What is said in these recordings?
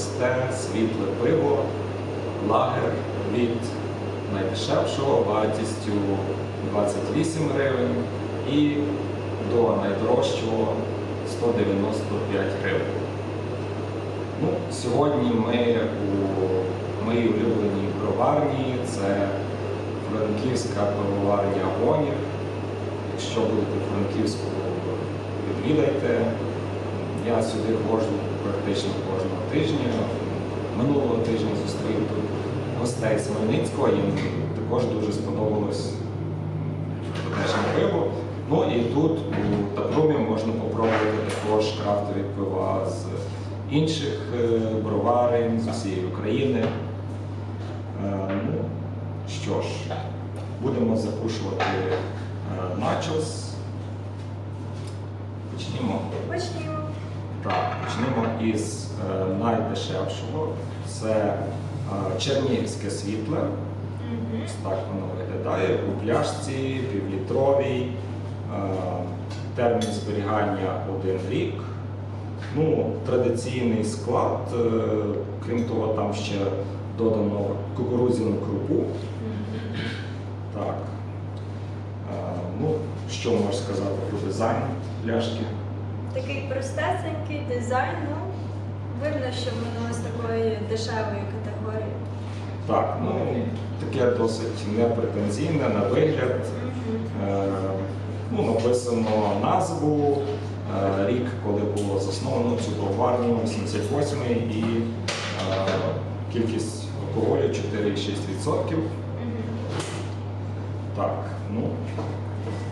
просте, світле пиво, лагер від найдешевшого вартістю 28 гривень і до найдорожчого 195 гривень. Ну, сьогодні ми у моїй улюбленій броварні, це Франківська пивоварня Гонір. Якщо будете Франківську, відвідайте. Я сюди ходжу практично тижня. Минулого тижня зустрів тут гостей з Хмельницького, їм також дуже сподобалось теж пиво. Ну і тут у Тапрумі можна попробувати також крафтові пива з інших е, броварень, з усієї України. Е, Ну, що ж, будемо закушувати е, начос. Почнімо. Почнімо. Так, почнемо із е, найдешевшого. Це е, чернігівське світле. Ось так воно виглядає. У пляшці півлітровій, е, термін зберігання один рік. Ну, традиційний склад, крім того, там ще додано кукурудзяну крупу. Так. Ну, що можеш сказати про дизайн пляшки? Такий простесенький дизайн, ну, видно, що воно з такої дешевої категорії. Так, ну таке досить непретензійне на вигляд. Е, ну, написано назву, е, рік, коли було засновано цю броварню, 88 і е, кількість алкоголю 4,6%. Мгм. Так, ну,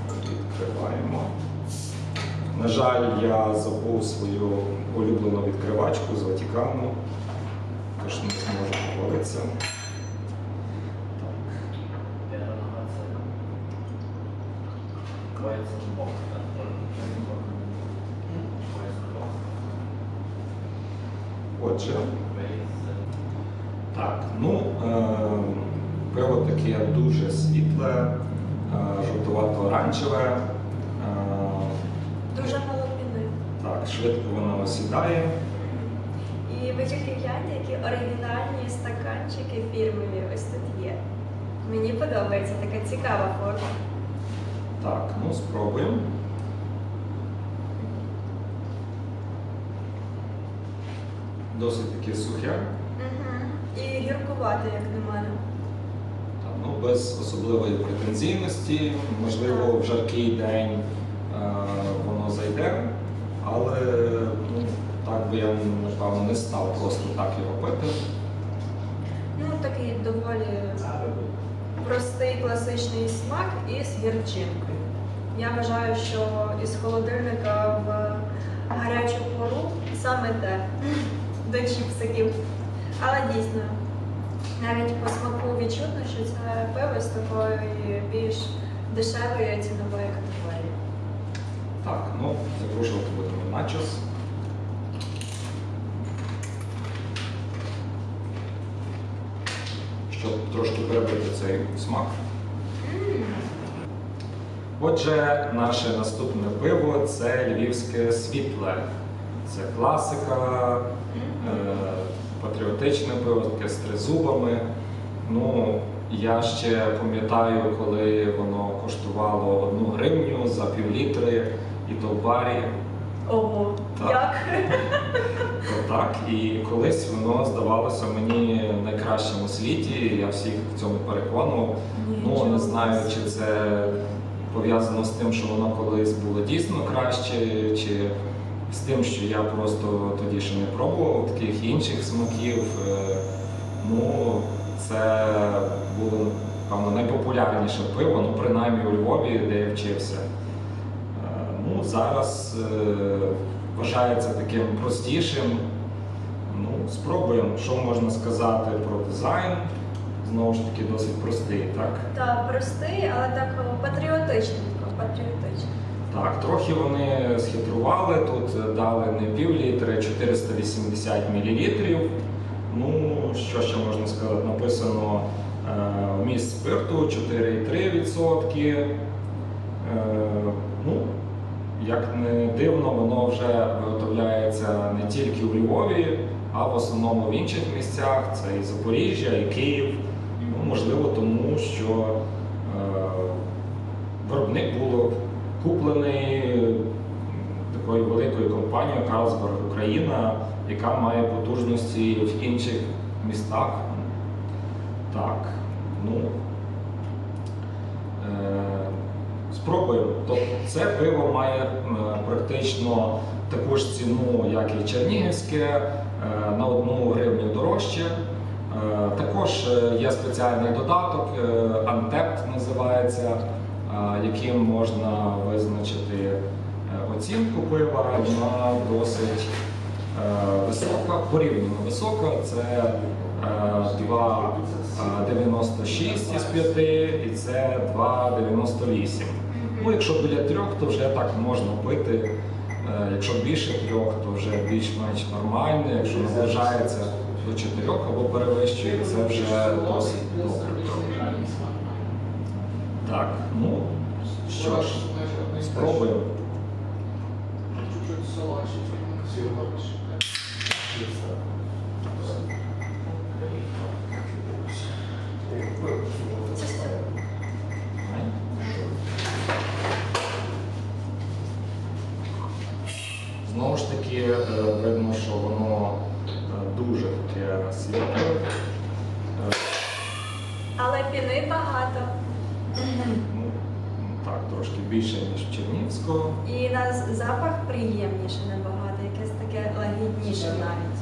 відкриваємо. На жаль, я забув свою улюблену відкривачку з Ватікану, тож не зможу похвалитися. Отже, так, ну, е, пиво таке дуже світле, е, жовтувато-оранжеве. Швидко воно осідає. І ви тільки гляньте, які оригінальні стаканчики фірмові ось тут є. Мені подобається така цікава форма. Так, ну спробуємо. Досить таке сухе. Мгм. І гіркувати, як на мене. Та, ну, без особливої претензійності. Можливо, в жаркий день е, воно зайде, але ну, так би я напевно не став просто так його пити. Ну, такий доволі простий класичний смак із гірчинкою. Я вважаю, що із холодильника в гарячу пору саме те до чіпсиків. Але дійсно, навіть по смаку відчутно, що це пиво з такої більш дешевої цінової категорії. Так, ну, закружувати будемо начос. Щоб трошки перебити цей смак. Отже, наше наступне пиво це львівське світле. Це класика, е, патріотичне пиво, таке з тризубами. Ну, я ще пам'ятаю, коли воно коштувало одну гривню за півлітри і в барі. Ого, Так. як? Так, і колись воно здавалося мені найкращим у світі. Я всіх в цьому переконував. Ну не знаю, чи це пов'язано з тим, що воно колись було дійсно краще, чи з тим, що я просто тоді ще не пробував таких інших смаків. Е, Ну, це було певно найпопулярніше пиво, ну принаймні у Львові, де я вчився. Е, Ну, зараз е, вважається таким простішим. Ну, спробуємо, що можна сказати про дизайн. Знову ж таки, досить простий, так? Та простий, але так о, патріотичненько, патріотично. Так, трохи вони схитрували. Тут дали не пів літри, а 480 мл. Ну, що ще можна сказати? Написано е, вміст спирту 4,3%. Е, ну, як не дивно, воно вже виготовляється не тільки у Львові, а в основному в інших місцях це і Запоріжжя, і Київ. Ну, можливо, тому що е, виробник було куплений такою великою компанією Carlsberg Україна, яка має потужності в інших містах. Так, ну спробуємо. Тобто це пиво має е, практично таку ж ціну, як і Чернігівське, е, на одну гривню дорожче. Е, Також є спеціальний додаток, Антепт називається, яким можна визначити оцінку пива. Вона досить висока, порівняно висока. Це е, 2,96 із 5 і це 2,98. Ну, якщо біля трьох, то вже так можна пити. Е, Якщо більше трьох, то вже більш-менш нормально. Якщо наближається до чотирьох або перевищує, це вже досить добре. Так, ну що ж, спробуємо. Чуть-чуть села Це все. Таки, е, видно, що воно е, дуже таке світле. Але піни багато. Ну, так, трошки більше, ніж в Чернівського. І на запах приємніше набагато, якесь таке лагідніше навіть.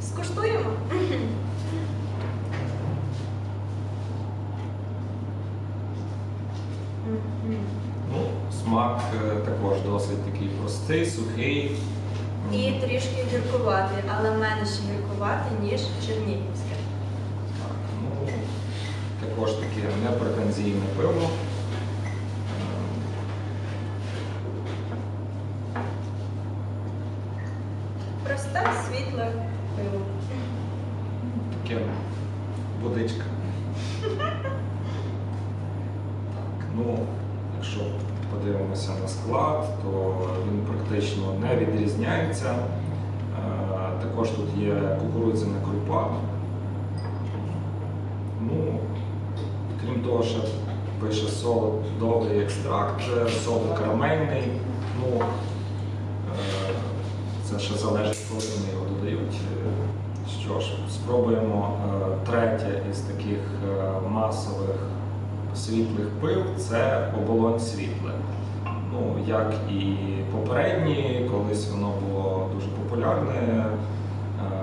Скуштуємо? Мгм. Ну, смак е, також досить такий сухий. І трішки гіркуватий, але менше гіркуватий, ніж чернігівське. Так, ну, також таке непретензійне пиво. Е, Просте, світле пиво. Таке водичка. Так, ну, якщо подивимося на склад, то він відрізняється. Е, Також тут є кукурудзяна крупа. Ну, крім того, що пише солодовий екстракт, солод карамельний. Ну, е, це ще залежить, коли вони його додають. Е, Що ж, спробуємо е, третє із таких е, масових світлих пив це оболонь світле. Ну, як і попередні, колись воно було дуже популярне. е,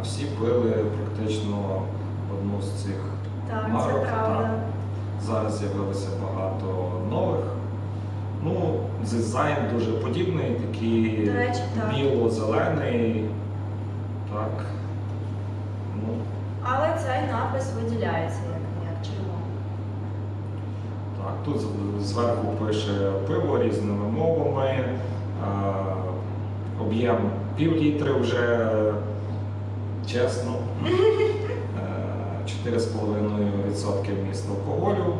Всі пили практично одну з цих Так, це марок. правда. так. Зараз з'явилося багато нових. Ну, дизайн дуже подібний, такий так. біло-зелений. Так. Ну, Але цей напис виділяється як, як червоний. Так. Тут зверху пише пиво різними мовами. Об'єм пів літри вже чесно. Е, 4,5% вміст алкоголю.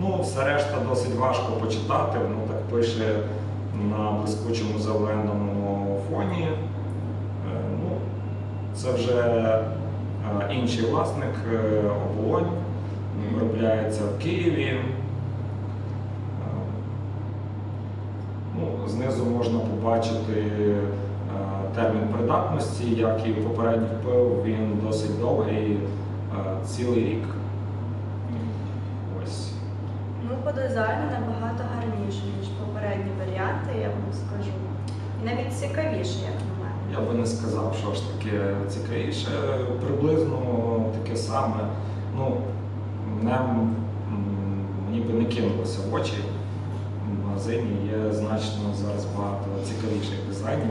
Ну, все решта досить важко почитати, воно так пише на блискучому зеленому фоні. Е, Ну, це вже е, інший власник е, оболонь, виробляється в Києві. Е, Ну, знизу можна побачити е, термін придатності, як і в попередніх він досить довгий, е, цілий рік. Ось. Ну, по дизайну набагато гарніше, ніж попередні варіанти, я вам скажу. І навіть цікавіше, як на мене. Я би не сказав, що ж таке цікавіше. Приблизно таке саме. Ну, м, ніби не кинулося в очі. Магазині є значно зараз багато цікавіших дизайнів.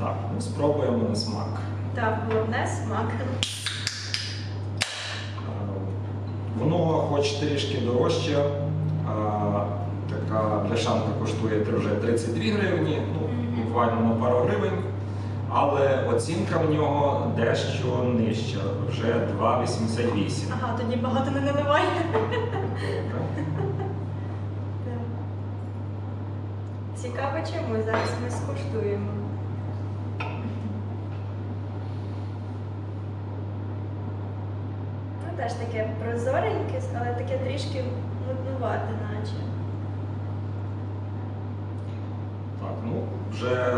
Так, ну спробуємо на смак. Так, головне смак. Е, Воно хоч трішки дорожче. Така бляшанка коштує вже 32 гривні, ну, буквально на пару гривень. Але оцінка в нього дещо нижча, вже 2,88. Ага, тоді багато не наливай. Цікаво чому, зараз ми скуштуємо. Ну, теж таке прозореньке, але таке трішки нуднувате, наче. Так, ну вже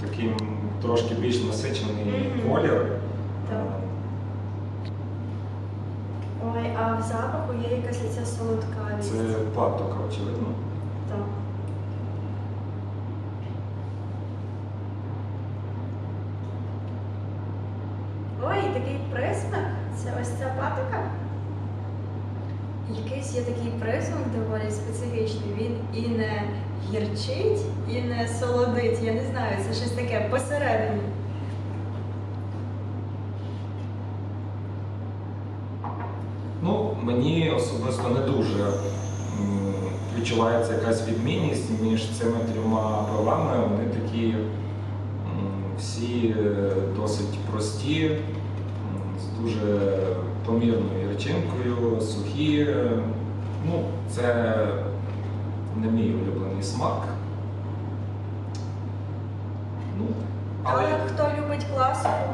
такий трошки більш насичений Мгм. колір. Так. Ой, а в запаху є якась ця солодкавість. Це патока, очевидно. Так. Ой, такий присмак. Це ось ця патока. Якийсь є такий присмак доволі специфічний. Він і не гірчить, і не солодить. Я не знаю, це щось таке посередині. Ну, мені особисто не дуже відчувається якась відмінність між цими трьома пивами. Вони такі всі е, досить прості, з дуже помірною гірчинкою, сухі. Е, Ну, це не мій улюблений смак. Ну, Але хто любить класику,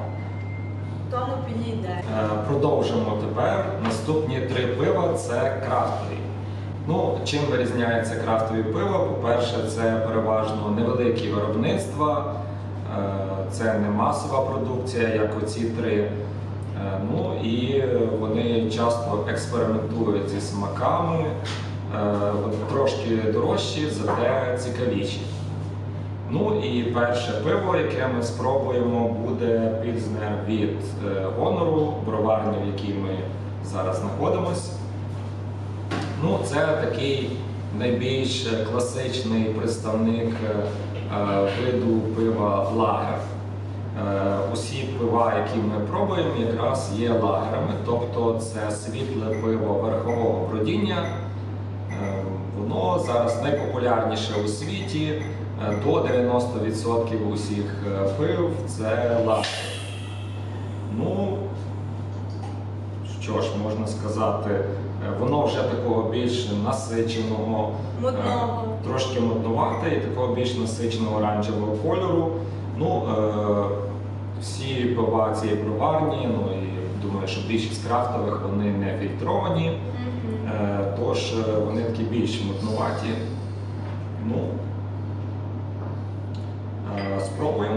тому підійде. Е, Продовжимо тепер. Наступні три пива це крафтові. Ну, чим вирізняється крафтові пиво? По-перше, це переважно невеликі виробництва, е, це не масова продукція, як оці три. Е, Ну і вони часто експериментують зі смаками, трошки дорожчі, зате цікавіші. Ну і перше пиво, яке ми спробуємо, буде пільзнер від е, Гонору, броварні, в якій ми зараз знаходимось. Ну, це такий найбільш класичний представник е, е, виду пива лагер. Усі пива, які ми пробуємо, якраз є лагерами, тобто це світле пиво верхового бродіння. Воно зараз найпопулярніше у світі. Е, До 90% усіх е, пив це лагер. Ну, що ж можна сказати, е, воно вже такого більш насиченого, е, Мутного. трошки мутнувате і такого більш насиченого оранжевого кольору. Ну, е, всі пива цієї броварні, ну і думаю, що більшість крафтових вони не фільтровані. Мгм. Е, Тож е, вони такі більш мутнуваті. Ну, е, спробуємо.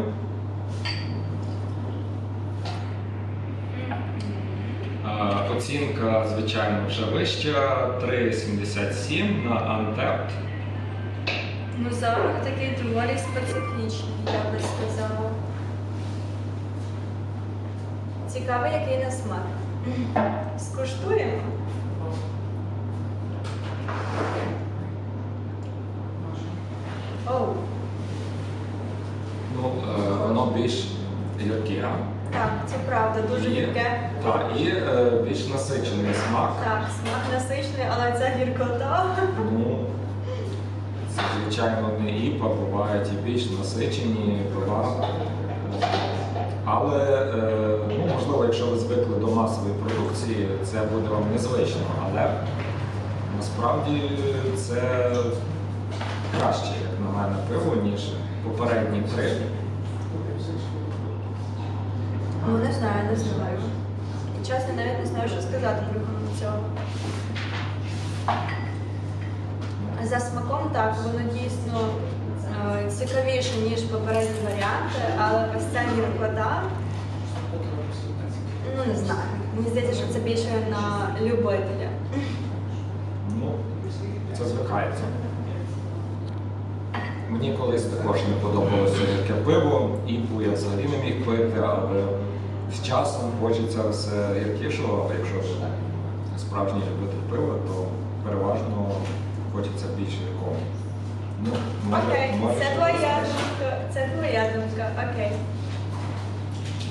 Е, Оцінка, звичайно, вже вища 3,77 на Untapped. Ну, запах такий доволі специфічний, я би сказала. Цікаво, який на смак. Скуштуємо. Оу, Ну, е, воно більш гірке. так, це правда, дуже гірке. Так, і е, більш насичений смак. Так, смак насичений, але ця гіркота. Ну, звичайно, не іпа, бувають і більш насичені пива. Але, е, ну, можливо, якщо ви звикли до масової продукції, це буде вам незвично. Але насправді це краще, як на мене, пиво, ніж попередні три. Ну, не знаю, не знаю. І чесно, навіть не знаю, що сказати про цього. За смаком так, воно дійсно е, цікавіше, ніж попередні варіанти, але ось ця гіркота, ну не знаю. Мені здається, що це більше на любителя. Ну, це звикається. Мені колись також не подобалося яке пиво, іпу я взагалі не міг пити, але з часом хочеться все гіркішого, а якщо ви справжній любитель пива, то переважно хочеться більш гіркого. Ну, може- Окей, може це щось твоя знаєш. думка. Це твоя думка. Окей.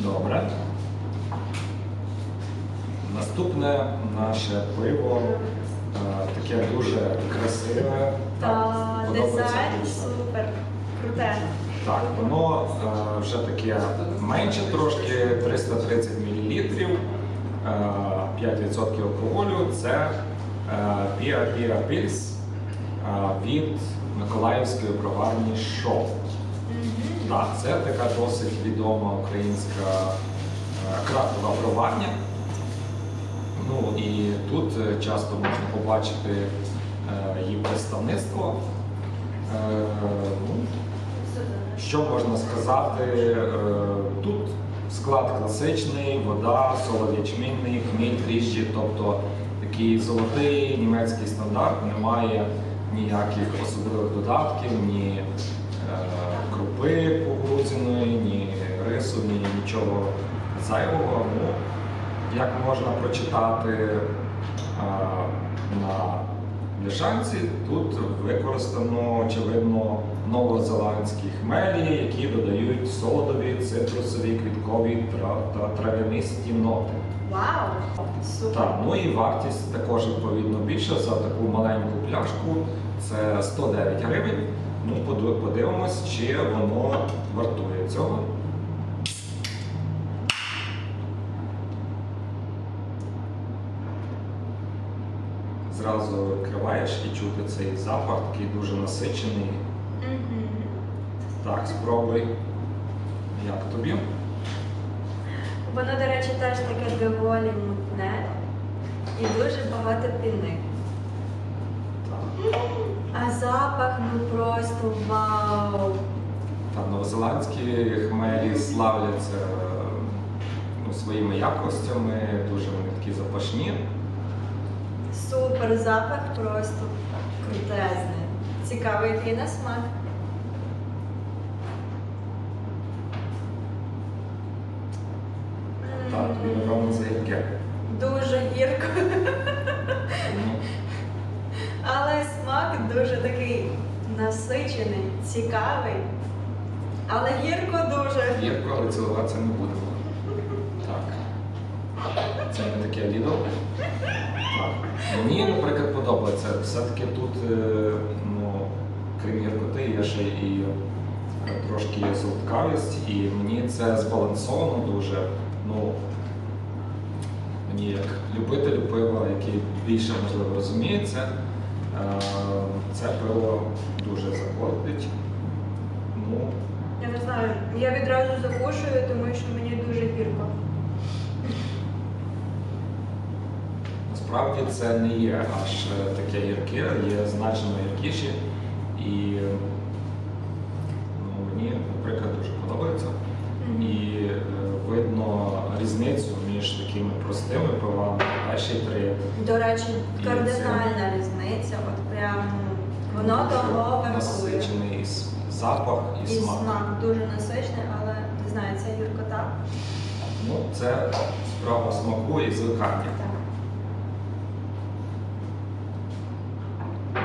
Добре. Наступне наше пиво е, таке дуже красиве. Та подобається дизайн супер. Круте. Так, воно е, вже таке менше трошки 330 мл, е, 5% алкоголю. Це е, Pia Pia Pils. від Миколаївської броварні шоу. Так, це така досить відома українська е, крафтова броварня. Ну і тут е, часто можна побачити е, її представництво. Е, ну, що можна сказати? Е, Тут склад класичний, вода, солод ячмінний, хміль, дріжджі, тобто такий золотий німецький стандарт, немає ніяких особливих додатків, ні е, крупи кукурудзяної, ні рису, ні нічого зайвого. Ну, як можна прочитати е, на бляшанці, тут використано, очевидно, новозеландські хмелі, які додають солодові, цитрусові, квіткові та трав'янисті ноти. Вау! Супер! Так, ну і вартість також відповідно більша за таку маленьку пляшку. Це 109 гривень. Ну, подивимось, чи воно вартує цього. Зразу відкриваєш і чути цей запах, такий дуже насичений. Так, спробуй. Як тобі? Воно, до речі, теж таке доволі мутне і дуже багато піни. Так. А запах ну просто вау! Та новозеландські хмелі славляться ну, своїми якостями, дуже вони такі запашні. Супер запах просто крутезний. Цікавий який на смак. М, Так, тобі напевно це яке. Дуже гірко, Ну, але смак дуже такий насичений, цікавий. Але гірко дуже. Гірко, але цілуватися не будемо. Так. Це не таке лідо. Мені, наприклад, подобається. Все-таки тут, е, ну, крім гіркоти, є ще і е, трошки солодкавість, і мені це збалансовано дуже. Ну, мені як любителю пива, який більше можливо розуміється, е, це пиво дуже заходить. Ну, Я не знаю, я відразу закушую, тому що мені дуже гірко. Насправді це не є аж таке гірке, є значно гіркіші. І ну, мені, наприклад, дуже подобається. І е, видно різницю між такими простими пивами, перший три. До речі, кардинальна різниця. От прям воно того насичений с- запах, і, І смак. смак дуже насичний, але не знаю, це гіркота. Ну, це справа смаку і звикання. Так. Так.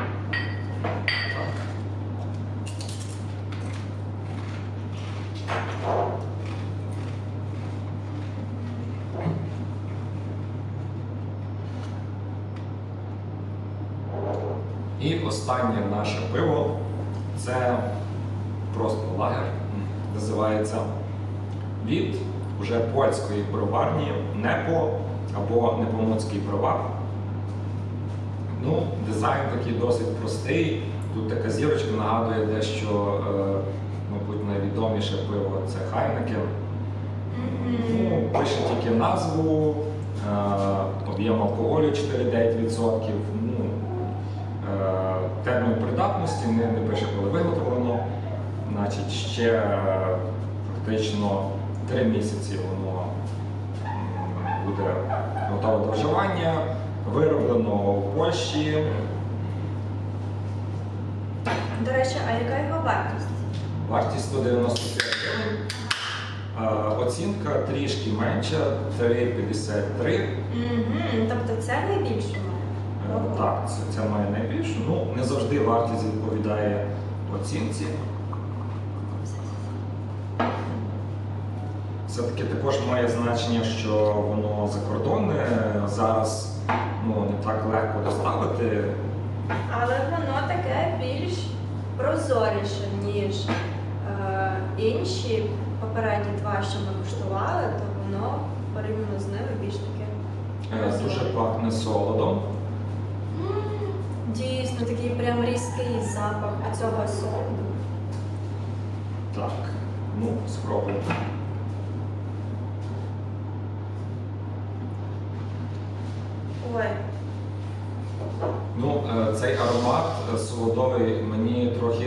І останнє наше пиво це просто лагер, називається від уже броварні Непо або Непомоцький бровар. Ну, дизайн такий досить простий. Тут така зірочка нагадує дещо, е, мабуть, найвідоміше пиво це Хайнекен. Ну, пише тільки назву, е, об'єм алкоголю 4,9%. Ну, е, термін придатності не, не пише, коли виготовлено. Значить, ще фактично 3 місяці воно буде готове до вживання. Вироблено в Польщі. До речі, а яка його вартість? Вартість 195 гривень. Е, Оцінка трішки менша 3,53. Угу. Тобто це найбільше Е, має? Так, це, це має найбільше. Ну, не завжди вартість відповідає оцінці. Все-таки також має значення, що воно закордонне. Зараз ну, не так легко доставити. Але воно таке більш прозоріше, ніж е, інші попередні два, що ми куштували, то воно порівняно з ними більш таке. Е, Дуже пахне солодом. Дійсно, такий прям різкий запах цього соку. Так, ну, спробуємо. Ой, Ну, е, цей аромат е, солодовий мені трохи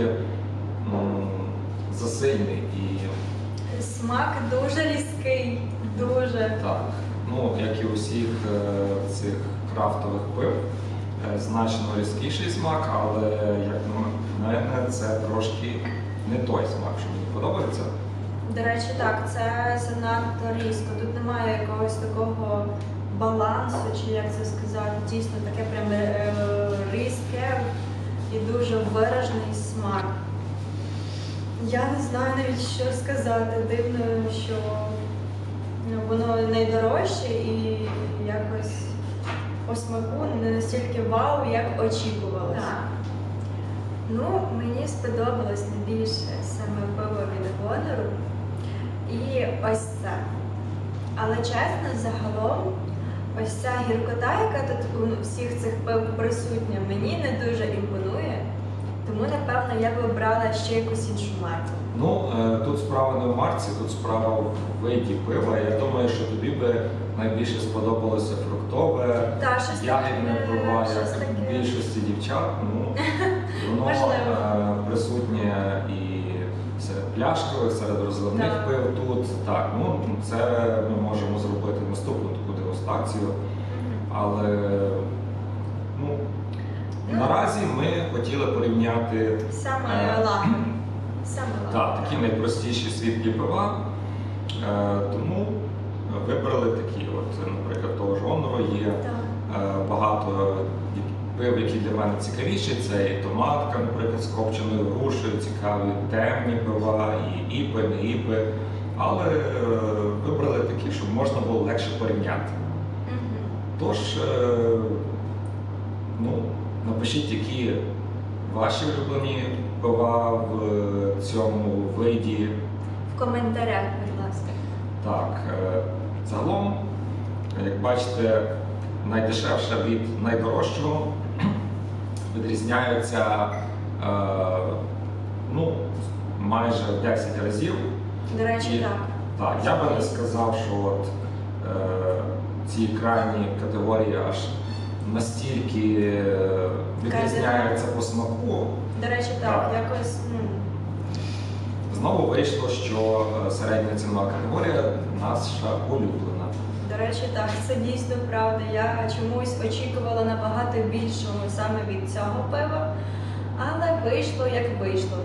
м, засильний і смак дуже різкий, дуже. так, ну, як і у всіх е, цих крафтових пив, значно різкіший смак, але як на мене, це трошки не той смак, що мені подобається. До речі, так, це занадто різко. Тут немає якогось такого балансу, чи як це сказати, дійсно таке прям е, різке і дуже виражений смак. Я не знаю навіть що сказати. Дивно, що ну, воно найдорожче і якось по смаку не настільки вау, як очікувалося. Так. Ну, мені сподобалось найбільше саме пиво від Гонору і ось це. Але чесно, загалом, ось ця гіркота, яка тут у всіх цих пив присутня, мені не дуже імпонує. Тому, напевно, я би обрала ще якусь іншу марку. Ну, е, тут справа не в марці, тут справа в виді пива. Я думаю, що тобі би найбільше сподобалося фруктове, Та, щось ягідне таке, пива, щось як таке. більшості дівчат. Ну, воно Можливо. е, присутнє і серед пляшкових, серед розливних Так. пив тут. Так, ну це ми можемо зробити наступну таку дегустацію. Але ну, наразі ми хотіли порівняти Саме Е, лагер. Саме такі найпростіші світлі пива. Е, тому вибрали такі. От, наприклад, того ж Honor є Так. е, багато пив, які для мене цікавіші. Це і томатка, наприклад, з копченою грушею, цікаві темні пива, і іпи, не іпи. Але е, вибрали такі, щоб можна було легше порівняти. Тож, е, ну, напишіть, які ваші улюблені пива в цьому виді. В коментарях, будь ласка. Так, е, загалом, як бачите, найдешевше від найдорожчого відрізняються е, ну, майже в 10 разів. До речі, І- так. Так, я би не сказав, що от, ці крайні категорії аж настільки е, відрізняються по смаку. До речі, так, Так. якось, ну. Знову вийшло, що е, середня цінова категорія наша улюблена. До речі, так, це дійсно правда. Я чомусь очікувала набагато більшого саме від цього пива, але вийшло як вийшло.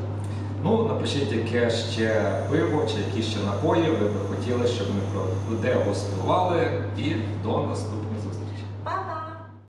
Ну, напишіть, яке ще пиво чи які ще напої ви би хотіли, щоб ми продегустували. І до наступного.